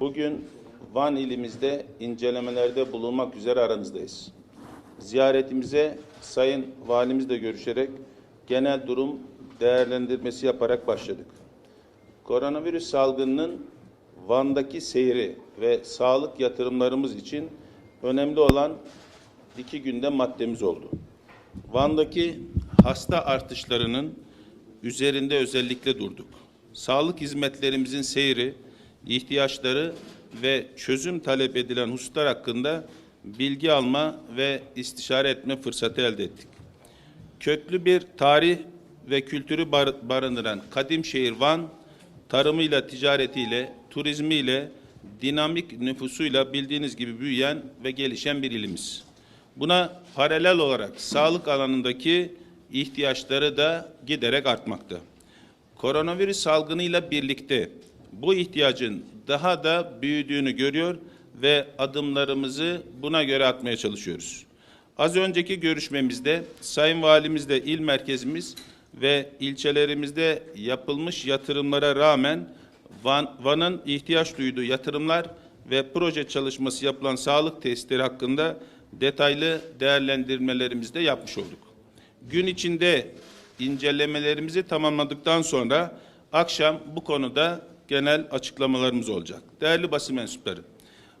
Bugün Van ilimizde incelemelerde bulunmak üzere aranızdayız. Ziyaretimize Sayın Valimizle görüşerek genel durum değerlendirmesi yaparak başladık. Koronavirüs salgınının Van'daki seyri ve sağlık yatırımlarımız için önemli olan iki günde maddemiz oldu. Van'daki hasta artışlarının üzerinde özellikle durduk. Sağlık hizmetlerimizin seyri, ihtiyaçları ve çözüm talep edilen hususlar hakkında bilgi alma ve istişare etme fırsatı elde ettik. Köklü bir tarih ve kültürü bar- barındıran kadim şehir Van, tarımıyla, ticaretiyle, turizmiyle, dinamik nüfusuyla bildiğiniz gibi büyüyen ve gelişen bir ilimiz. Buna paralel olarak sağlık alanındaki ihtiyaçları da giderek artmakta. Koronavirüs salgınıyla birlikte bu ihtiyacın daha da büyüdüğünü görüyor ve adımlarımızı buna göre atmaya çalışıyoruz. Az önceki görüşmemizde Sayın Valimizle il merkezimiz ve ilçelerimizde yapılmış yatırımlara rağmen Van, Van'ın ihtiyaç duyduğu yatırımlar ve proje çalışması yapılan sağlık testleri hakkında detaylı değerlendirmelerimizi de yapmış olduk. Gün içinde incelemelerimizi tamamladıktan sonra akşam bu konuda genel açıklamalarımız olacak. Değerli basın mensupları,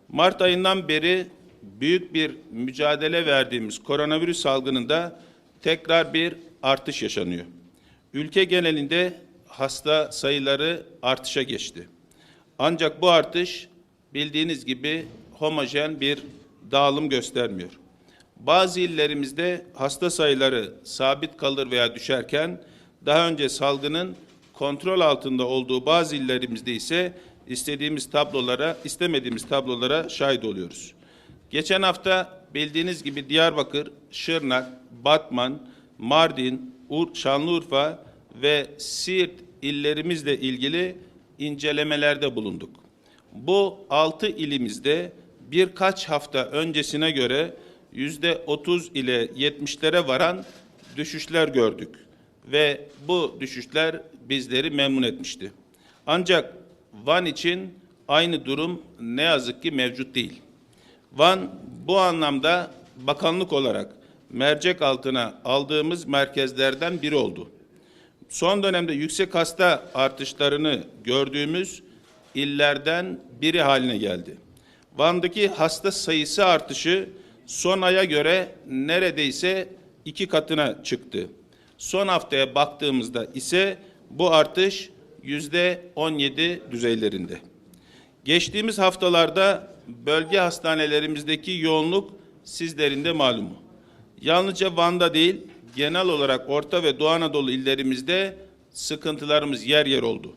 Mart ayından beri büyük bir mücadele verdiğimiz koronavirüs salgınında tekrar bir artış yaşanıyor. Ülke genelinde hasta sayıları artışa geçti. Ancak bu artış bildiğiniz gibi homojen bir dağılım göstermiyor. Bazı illerimizde hasta sayıları sabit kalır veya düşerken daha önce salgının kontrol altında olduğu bazı illerimizde ise istediğimiz tablolara, istemediğimiz tablolara şahit oluyoruz. Geçen hafta bildiğiniz gibi Diyarbakır, Şırnak, Batman, Mardin, Ur, Şanlıurfa ve Siirt illerimizle ilgili incelemelerde bulunduk. Bu altı ilimizde birkaç hafta öncesine göre yüzde 30 ile 70'lere varan düşüşler gördük ve bu düşüşler bizleri memnun etmişti. Ancak Van için aynı durum ne yazık ki mevcut değil. Van bu anlamda bakanlık olarak mercek altına aldığımız merkezlerden biri oldu. Son dönemde yüksek hasta artışlarını gördüğümüz illerden biri haline geldi. Van'daki hasta sayısı artışı son aya göre neredeyse iki katına çıktı. Son haftaya baktığımızda ise bu artış yüzde 17 düzeylerinde. Geçtiğimiz haftalarda bölge hastanelerimizdeki yoğunluk sizlerin de malumu. Yalnızca Van'da değil, genel olarak Orta ve Doğu Anadolu illerimizde sıkıntılarımız yer yer oldu.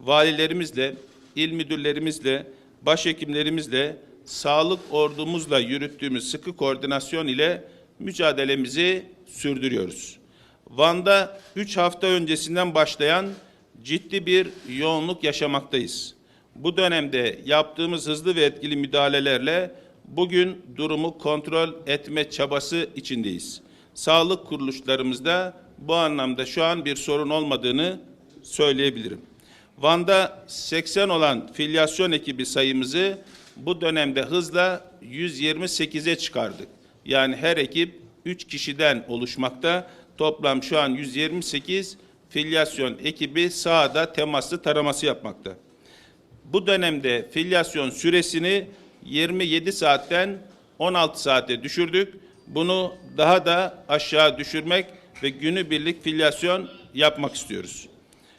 Valilerimizle, il müdürlerimizle, başhekimlerimizle, sağlık ordumuzla yürüttüğümüz sıkı koordinasyon ile mücadelemizi sürdürüyoruz. Van'da 3 hafta öncesinden başlayan ciddi bir yoğunluk yaşamaktayız. Bu dönemde yaptığımız hızlı ve etkili müdahalelerle bugün durumu kontrol etme çabası içindeyiz. Sağlık kuruluşlarımızda bu anlamda şu an bir sorun olmadığını söyleyebilirim. Van'da 80 olan filyasyon ekibi sayımızı bu dönemde hızla 128'e çıkardık. Yani her ekip 3 kişiden oluşmakta. Toplam şu an 128 filyasyon ekibi sahada temaslı taraması yapmakta. Bu dönemde filyasyon süresini 27 saatten 16 saate düşürdük. Bunu daha da aşağı düşürmek ve günübirlik filyasyon yapmak istiyoruz.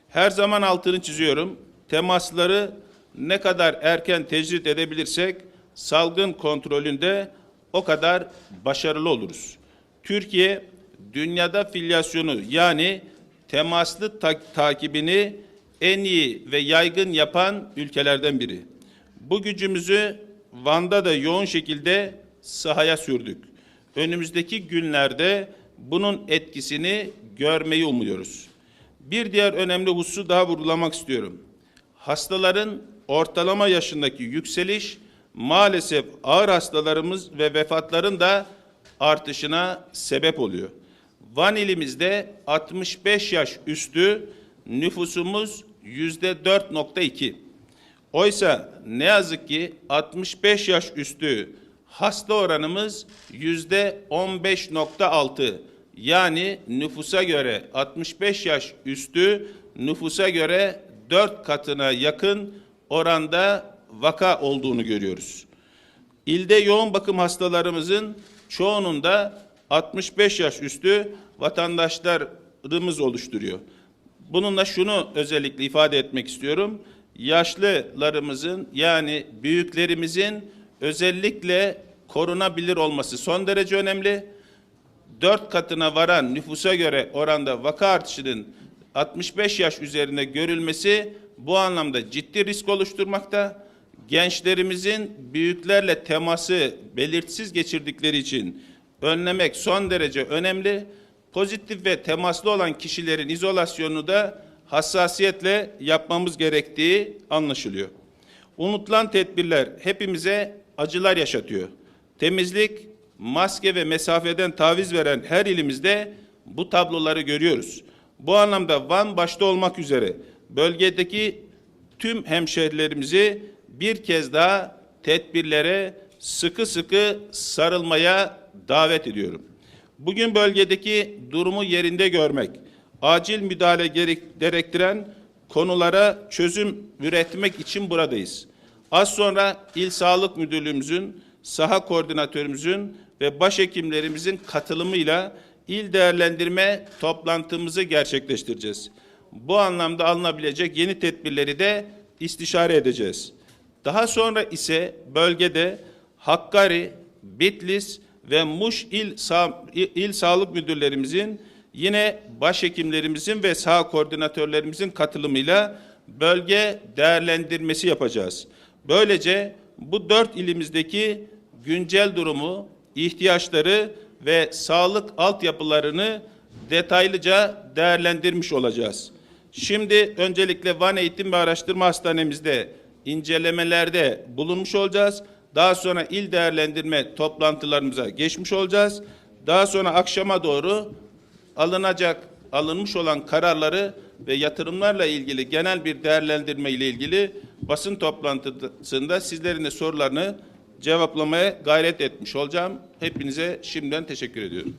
Her zaman altını çiziyorum. Temasları ne kadar erken tecrit edebilirsek salgın kontrolünde o kadar başarılı oluruz. Türkiye dünyada filyasyonu yani temaslı ta- takibini en iyi ve yaygın yapan ülkelerden biri. Bu gücümüzü Van'da da yoğun şekilde sahaya sürdük. Önümüzdeki günlerde bunun etkisini görmeyi umuyoruz. Bir diğer önemli hususu daha vurgulamak istiyorum. Hastaların ortalama yaşındaki yükseliş maalesef ağır hastalarımız ve vefatların da artışına sebep oluyor. Van ilimizde 65 yaş üstü nüfusumuz yüzde 4.2. Oysa ne yazık ki 65 yaş üstü hasta oranımız yüzde 15.6. Yani nüfusa göre 65 yaş üstü nüfusa göre 4 katına yakın oranda vaka olduğunu görüyoruz. İlde yoğun bakım hastalarımızın çoğunun da 65 yaş üstü vatandaşlarımız oluşturuyor. Bununla şunu özellikle ifade etmek istiyorum. Yaşlılarımızın yani büyüklerimizin özellikle korunabilir olması son derece önemli. Dört katına varan nüfusa göre oranda vaka artışının 65 yaş üzerinde görülmesi bu anlamda ciddi risk oluşturmakta. Gençlerimizin büyüklerle teması belirtisiz geçirdikleri için önlemek son derece önemli. Pozitif ve temaslı olan kişilerin izolasyonunu da hassasiyetle yapmamız gerektiği anlaşılıyor. Unutulan tedbirler hepimize acılar yaşatıyor. Temizlik, maske ve mesafeden taviz veren her ilimizde bu tabloları görüyoruz. Bu anlamda Van başta olmak üzere bölgedeki tüm hemşehrilerimizi bir kez daha tedbirlere sıkı sıkı sarılmaya davet ediyorum. Bugün bölgedeki durumu yerinde görmek, acil müdahale gerek- gerektiren konulara çözüm üretmek için buradayız. Az sonra İl Sağlık Müdürlüğümüzün, saha koordinatörümüzün ve başhekimlerimizin katılımıyla il değerlendirme toplantımızı gerçekleştireceğiz. Bu anlamda alınabilecek yeni tedbirleri de istişare edeceğiz. Daha sonra ise bölgede Hakkari, Bitlis ve Muş İl, Sa İl Sağlık Müdürlerimizin yine başhekimlerimizin ve saha koordinatörlerimizin katılımıyla bölge değerlendirmesi yapacağız. Böylece bu dört ilimizdeki güncel durumu, ihtiyaçları ve sağlık altyapılarını detaylıca değerlendirmiş olacağız. Şimdi öncelikle Van Eğitim ve Araştırma Hastanemizde incelemelerde bulunmuş olacağız. Daha sonra il değerlendirme toplantılarımıza geçmiş olacağız. Daha sonra akşama doğru alınacak, alınmış olan kararları ve yatırımlarla ilgili genel bir değerlendirme ile ilgili basın toplantısında sizlerin de sorularını cevaplamaya gayret etmiş olacağım. Hepinize şimdiden teşekkür ediyorum.